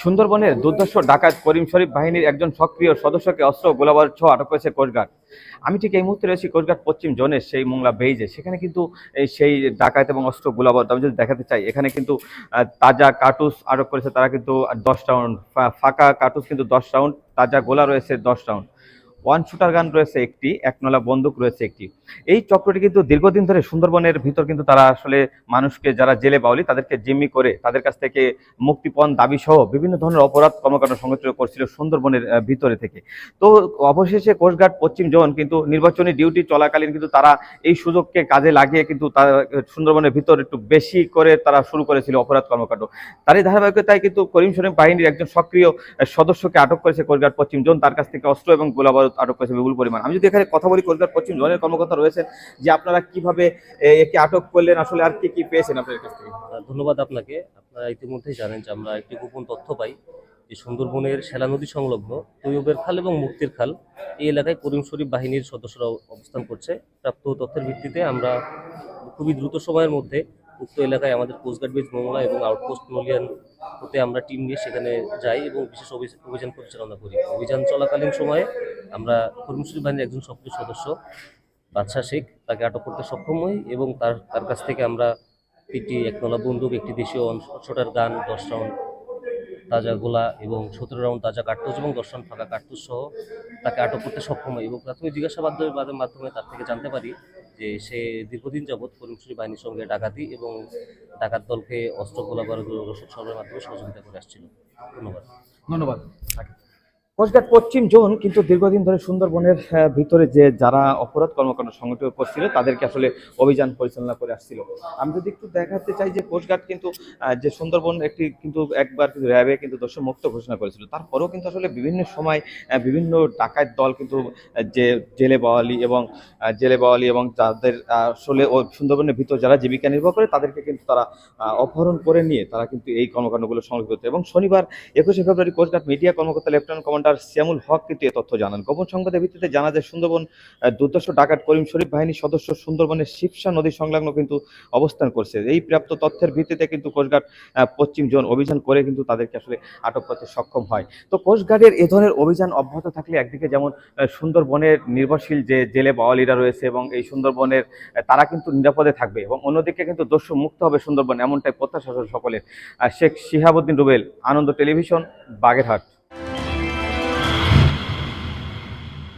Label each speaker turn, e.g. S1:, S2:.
S1: সুন্দরবনের দুর্ধর্ষ ডাকাত করিম শরীফ বাহিনীর একজন সক্রিয় সদস্যকে অস্ত্র গোলাবার ছ আটক করেছে কোস্টগার্ড আমি ঠিক এই মুহূর্তে রয়েছি কোস্টগার্ড পশ্চিম জোনের সেই মোংলা বেইজে। সেখানে কিন্তু সেই ডাকাত এবং অস্ত্র গোলাবারুদ আমি যদি দেখাতে চাই, এখানে কিন্তু তাজা কার্টুস আটক করেছে তারা কিন্তু দশ রাউন্ড। ফাঁকা কার্তুস কিন্তু দশ রাউন্ড, তাজা গোলা রয়েছে দশ রাউন্ড। ওয়ান শুটার গান রয়েছে একটি একনলা বন্দুক রয়েছে একটি। এই চক্রটি কিন্তু দীর্ঘদিন ধরে সুন্দরবনের ভিতর কিন্তু তারা আসলে মানুষকে যারা জেলে বাউলি তাদেরকে জিম্মি করে তাদের কাছ থেকে মুক্তিপণ দাবি সহ বিভিন্ন ধরনের অপরাধ কর্মকাণ্ড সংগঠিত করছিল সুন্দরবনের ভিতরে থেকে। তো অবশেষে কোস্টগার্ড পশ্চিম জোন কিন্তু নির্বাচনী ডিউটি চলাকালীন কিন্তু তারা এই সুযোগকে কাজে লাগিয়ে কিন্তু তারা সুন্দরবনের ভিতর একটু বেশি করে তারা শুরু করেছিল অপরাধ কর্মকাণ্ড। তারই ধারাবাহিকতায় কিন্তু করিম শরীফ বাহিনীর একজন সক্রিয় সদস্যকে আটক করেছে কোস্টগার্ড পশ্চিম জোন। তার কাছ থেকে অস্ত্র এবং গোলাবারুদ আটক করেছে, বিপুল পরিমাণ। আমি যদি এখানে কথা বলি কোস্টগার্ড পশ্চিম জোনের কর্মকর্তা রয়েছেন, যে আপনারা কীভাবে একে আটক করলেন, আসলে আর কি কি পেয়েছেন আপনাদের কাছ থেকে?
S2: ধন্যবাদ আপনাকে। আপনারা ইতিমধ্যেই জানেন যে আমরা একটি গোপন তথ্য পাই যে সুন্দরবনের সেলা নদী সংলগ্ন তৈয়বের খাল এবং মুক্তির খাল এই এলাকায় করিম শরীফ বাহিনীর সদস্যরা অবস্থান করছে। প্রাপ্ত তথ্যের ভিত্তিতে আমরা খুবই দ্রুত সময়ের মধ্যে উক্ত এলাকায় আমাদের কোস্টগার্ড বেজ মোংলা এবং আউটপোস্ট নলিয়ান হতে আমরা টিম নিয়ে সেখানে যাই এবং বিশেষ অভি- অভিযান পরিচালনা করি। অভিযান চলাকালীন সময়ে আমরা করিম শরীফ বাহিনীর একজন সক্রিয় সদস্য বাদশাহ শেখ তাকে আটক করতে সক্ষম হই এবং তার তার কাছ থেকে আমরা একটি একনলা বন্দুক একটি দেশীয় ছোটার গান দশ রাউন্ড তাজা গোলা এবং সতেরো রাউন্ড তাজা কার্তুজ এবং দশ রাউন্ড ফাঁকা কার্তুজ সহ তাকে আটক করতে সক্ষম হয় এবং প্রাথমিক জিজ্ঞাসাবাদের বাদের মাধ্যমে তার থেকে জানতে পারি যে সে দীর্ঘদিন যাবৎ করিমশ্রী বাহিনীর সঙ্গে ডাকাতি এবং ডাকাত দলকে অস্ত্র গোলা বারুদ রসদ সরবরাহের মাধ্যমে সহযোগিতা করে আসছিল। ধন্যবাদ।
S1: ধন্যবাদ। কোস্টগার্ড পশ্চিম জোন, কিন্তু দীর্ঘদিন ধরে সুন্দরবনের ভিতরে যে যারা অপরাধ কর্মকাণ্ড সংগঠিত করছিল, তাদেরকে আসলে অভিযান পরিচালনা করে আসছিল। আমি যদি একটু দেখাতে চাই যে কোস্টগার্ড কিন্তু যে সুন্দরবন একটি কিন্তু একবার কিন্তু র্যাবে কিন্তু দর্শক মুক্ত ঘোষণা করেছিল। তারপরেও কিন্তু আসলে বিভিন্ন সময় বিভিন্ন ডাকাত দল কিন্তু যে জেলে বাওয়ালি এবং জেলে বাওয়ালি এবং যাদের আসলে ও সুন্দরবনের ভিতর যারা জীবিকা নির্বাহ করে, তাদেরকে কিন্তু তারা অপহরণ করে নিয়ে তারা কিন্তু এই কর্মকাণ্ডগুলো সংগঠিত এবং শনিবার একুশে ফেব্রুয়ারি কোস্টগার্ড মিডিয়া কর্মকর্তা লেফটেন্যান্ট কমান্ডার শ্যামুল হক কিন্তু এ তথ্য জানান। গোপন সংবাদের ভিত্তিতে জানা যায়, সুন্দরবন দুর্দশ ডাকাত করিম শরীফ বাহিনীর সদস্য সুন্দরবনের শিবসা নদী সংলগ্ন কিন্তু অবস্থান করছে। এই প্রাপ্ত তথ্যের ভিত্তিতে কিন্তু কোস্টগার্ড পশ্চিম জোন অভিযান করে কিন্তু তাদেরকে আসলে আটক করতে সক্ষম হয়। তো কোস্টগার্ডের এ ধরনের অভিযান অব্যাহত থাকলে একদিকে যেমন সুন্দরবনের নির্ভরশীল যে জেলে বাওয়ালিরা রয়েছে এবং এই সুন্দরবনের তারা কিন্তু নিরাপদে থাকবে এবং অন্যদিকে কিন্তু দস্যু মুক্ত হবে সুন্দরবন, এমনটাই প্রত্যাশা সকলের। শেখ শিহাবুদ্দিন রুবেল, আনন্দ টেলিভিশন, বাগেরহাট।